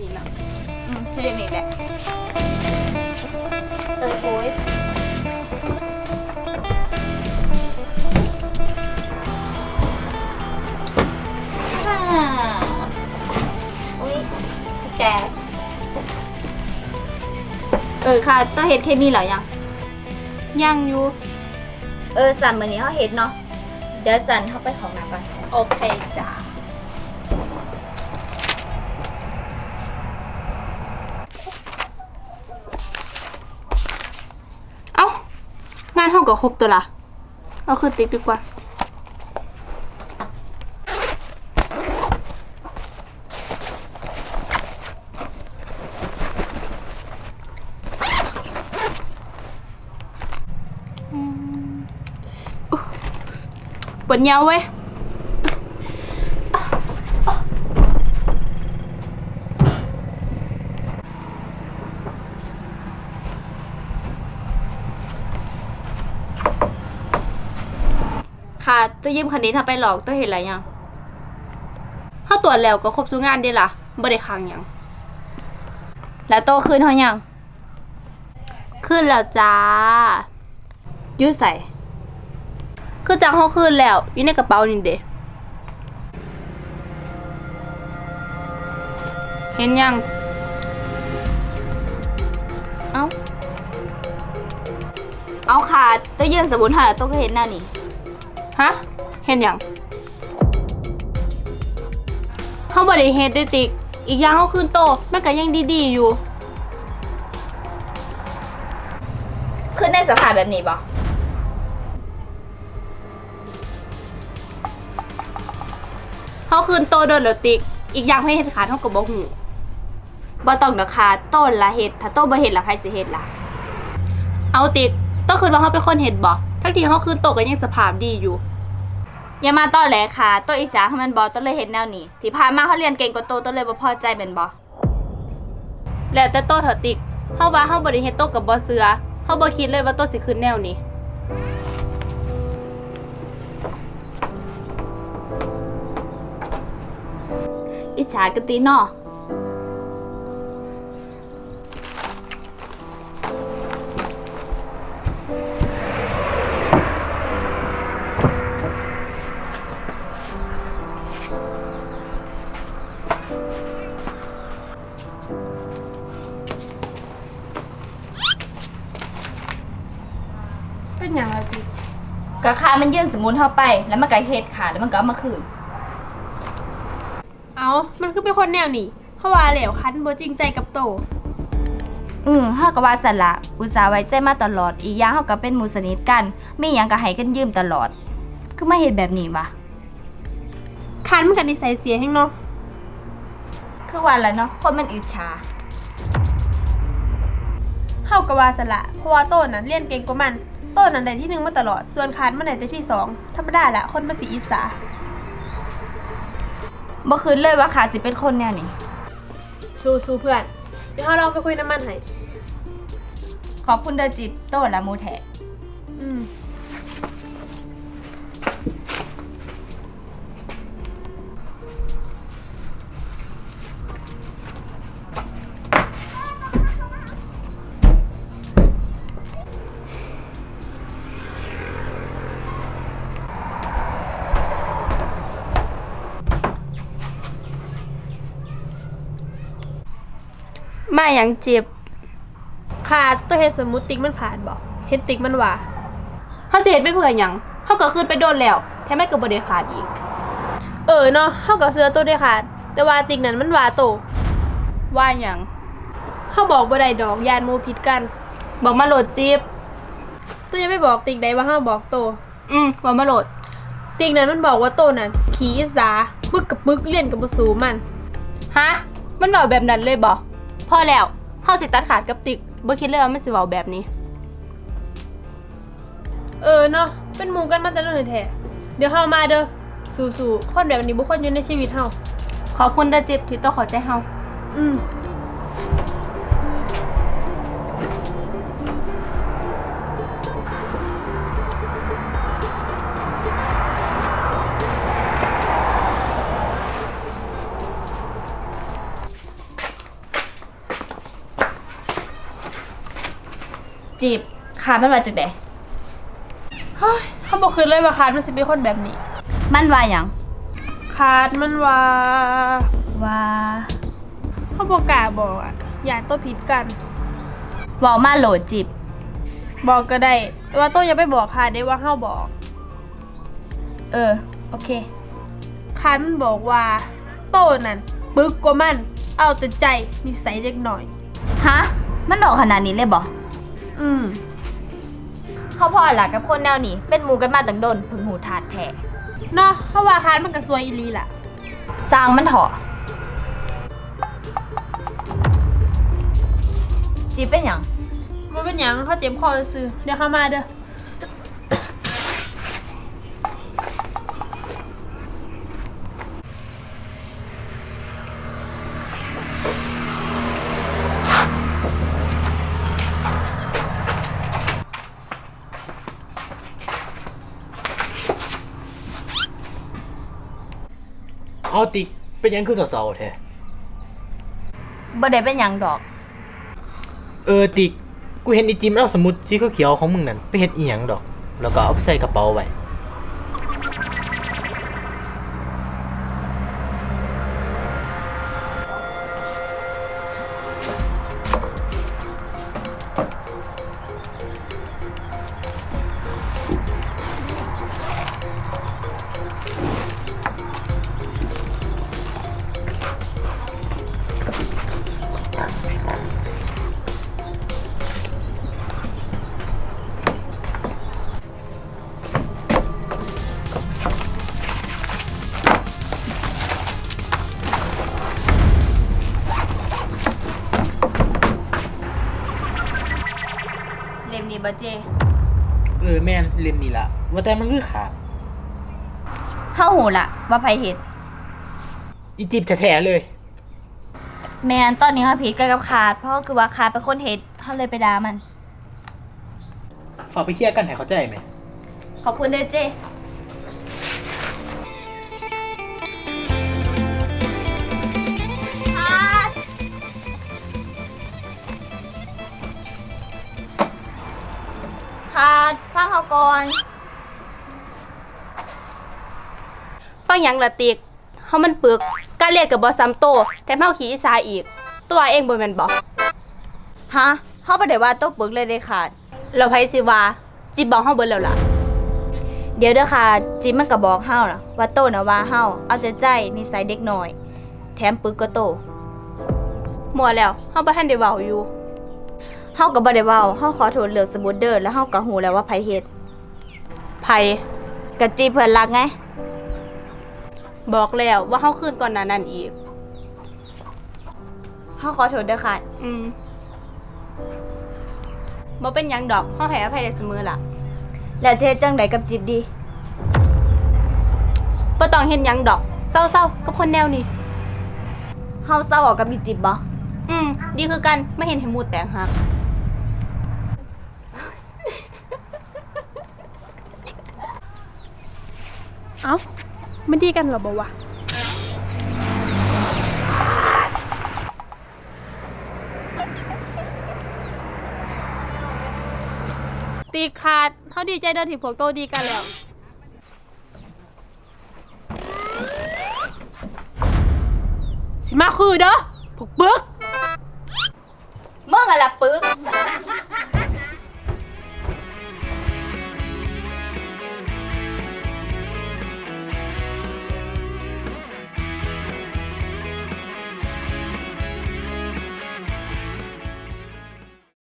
นี่นะอืมเฮ็ดนี่แหละเออโอ้ยอ่าอุ้ยแกเออค่ะต้องเฮ็ดเคมีเหรอยัง ยังอยู่ เออสันมื้อนี้เฮาเฮ็ดเนาะ เดี๋ยวสันเฮาไปของน้ำก่อน โอเคจ้า งานห้องก็ครบตัวละเอาขึ้นติ๊กดีกว่า ปวดเยาวเว้ย ค่ะต้องยืมคันนี้ถ้าไปหลอกต้องเฮ็ดอะไรยังถ้าตรวจแล้วก็ครบทุกงานเด้ล่ะบ่ได้ค้างหยังแล้วโตขึ้นเฮายังขึ้นแล้วจ้าอยู่ใส่คือจังเขาขึ้นแล้วอยู่ในกระเป๋านี่เด้เห็นยังเอ้าเอาค่ะต้องยืมสมุนไพรแล้วก็เฮ็ดแนวนี้ ฮะ เห็นยังเขาบ่ได้เฮ็ดได้ติก อีกอย่างเขาขึ้นโตะมันก็ยังดีๆอยู่ ขึ้นในสภาพแบบนี้บ่เขาขึ้นโตะโดนแล้วติก อีกอย่างให้เฮ็ดขาดเขาก็บ่ฮู้บ่ต้องดอกค่ะโต้นละเฮ็ดถ้าโตบ่เฮ็ดละใครสิเฮ็ดล่ะ เอาติกต้องคืนว่าเขาเป็นคนเฮ็ดบ่ทั้งที่เขาขึ้นโตะก็ยังสภาพดีอยู่ อย่ามาต้อแหลค่ะตัวอิจฉาให้มันบอต้นเลยเห็นแนวนี้ ที่ผ่านมาเขาเรียนเก่งกว่าตัวต้นเลยบ่พอใจเป็นบอแล้วแต่โตเถอะติกเฮาว่าเฮาบ่ได้เฮ็ดโตกับบอเสือเฮาบ่คิดเลยว่าโตะสิขึ้นแนวนี้ อิจฉากะตีเนาะ ก็ค่ามันยื่นสมุนเฮาไป แล้วมันก็เฮ็ดค่ะ แล้วมันก็เอามาคืนเอามันคือเป็นคนแนวนี้เฮาว่าแล้วคันบ่จริงใจกับโต อือเฮาก็ว่าสั่นละ อุตส่าห์ไว้ใจมาตลอด อีกอย่างเฮาก็เป็นหมู่สนิทกันมีหยังก็ให้กันยืมตลอด คือมาเฮ็ดแบบนี้วะคันมันก็นิสัยเสียแฮงเนาะ คือว่าแล้วเนาะคนมันอิจฉา เฮาก็ว่าสละเพราะว่าโตนั้นเรียนเก่งกว่ามันโตนั้นได้ที่หนึ่งมาตลอด ส่วนคันมันได้แต่ที่สองธรรมดาละคนภาษีอีสาบ่คืนเลยว่าขาสิเป็นคนแนวนี้สู้ๆเพื่อนเดี๋ยวเฮาลองไปคุยน้ำมันให้ขอบคุณเดอจิตโตและหมูแทะอืม อย่างเจ็บขาดตัวเฮ็ดสมุดติ๊กมันขาดบ่เฮ็ดติ๊กมันว่าเฮาสิเฮ็ดไปเพื่อหยังเฮาก็ขึ้นไปโดนแล้วแถมมันก็บ่ได้ขาดอีก เออเนาะเฮาก็เสื้อตัวได้ขาด แต่ว่าติ๊กนั้นมันว่าโตว่าหยังเฮาบอกบ่ได้ดอกยานหมู่ผิดกัน บอกมาโหลดจิ๊บตัวยังไม่บอกติ๊กได้ว่าเฮาบอกโต อืมว่ามาโหลด ติ๊กนั้นมันบอกว่าโตนั้นขี้อิสาปึกกับปึกเรียนกับบ่สูมันฮะมันบอกแบบนั้นเลยบ่ พอแล้วเฮาสิตัดขาดกับติ๊กบ่คิดเลยว่ามันสิเว้าแบบนี้ เออเนาะเป็นหมู่กันมาแต่น้อยแท้เดี๋ยวเฮามาเด้อสู้ๆคนแบบนี้บ่ควรอยู่ในชีวิตเฮาขอบคุณเด้อจิ๊บที่ต้องเข้าใจเฮาอืม จีบขามันมาจากไหนเฮ้ยเขาบอกคืนเลยว่าคาดมันสิเป็นคนแบบนี้ มันว่าหยังคาดมันว่าว่าเขาบอกกล้าบอกอะอย่าตัวผิดกัน เว้ามาโหลดจีบบอกก็ได้แต่ว่าโต้อยังไปบอกคาดได้ว่าเฮาบอกเออ โอเค คาดมันบอกว่า โต้นั่นปึกกว่ามัน เอาแต่ใจนิสัยเล็กหน่อย ฮะ มันหลอกขนาดนี้เลยบ่อื มเขาพ่อหล่ะกับคนแนวนี้ เป็นหมูกันมาตั้งโดนพึงหูถาดแท้เนาะเพราะว่าคาดมันก็สวยอีหลีล่ะ สร้างมันเถอะจีบเป็นหยัง มันเป็นหยังเขาเจ็บคอซื้อเดี๋ยวเขามาเด้อ เอาติกเป็นหยังคือเสาๆแท้บ่ได้เป็นหยังดอก เออติกกูเห็นอีจิมเอาสมุดสีเขียวๆของมึงนั่นไปเฮ็ดอีหยังดอก แล้วก็เอาไปใส่กระเป๋าไว้ นี้บ่เจ เออแม่นเล่มนี้ล่ะว่าแต่มันคือขาดเฮาหูละว่าไผเฮ็ดอีจิมแท้ๆเลย แมนตอนนี้เฮาผิดกันกับขาด เพราะคือว่าขาดเป็นคนเฮ็ดเฮาเลยไปด่ามัน ฝากไปเคลียร์กันให้เข้าใจไหม ขอบคุณเด้อเจ ขาดฟังเขาก่อนฟังหยังละติกเฮามันปึกการเรียนกับบอซ้ำโตแต่เฮาขี้อีสาอีก ตัวเองบ่แม่นบ่ฮะเฮาบ่ได้ว่าตัวปึกเลยเด้ขาดเราไผสิว่าจิบบอกเฮาเบิดแล้วล่ะ เดี๋ยวเด้อค่ะ จิมมันก็บอกเฮาล่ะว่าโตน่ะว่าเฮาเอาแต่ใจนิสัยเด็กน้อย แถมปึกก็โต มัวแล้วเฮาบ่ทันได้เว้าอยู่เฮาก็บ่ได้เว้าเฮาขอโทษเรื่องสมุดเด้อแล้วเฮาก็ฮู้แล้วว่าไผเฮ็ดไผก็จีเพิ่นรักไง บอกแล้วว่าเฮาคืนก่อนหน้านั้นอีก เฮาขอโทษเด้อค่ะ อืมบ่เป็นหยังดอกเฮาให้อภัยได้เสมอล่ะ แล้วสิเฮ็ดจังไดกับจิบดีบ่ต้องเฮ็ดหยังดอกเศร้าๆกับคนแนวนี้เฮาเศร้าออกกับอีจิบบ่อืม ดีคือกันไม่เห็นให้หมูแตกหัก เอ้าไม่ดีกันหรอบ่วะตีขาดเขาดีใจเดินที่พวกโตดีกันแล้วสิมาคือเด้อพวกบึก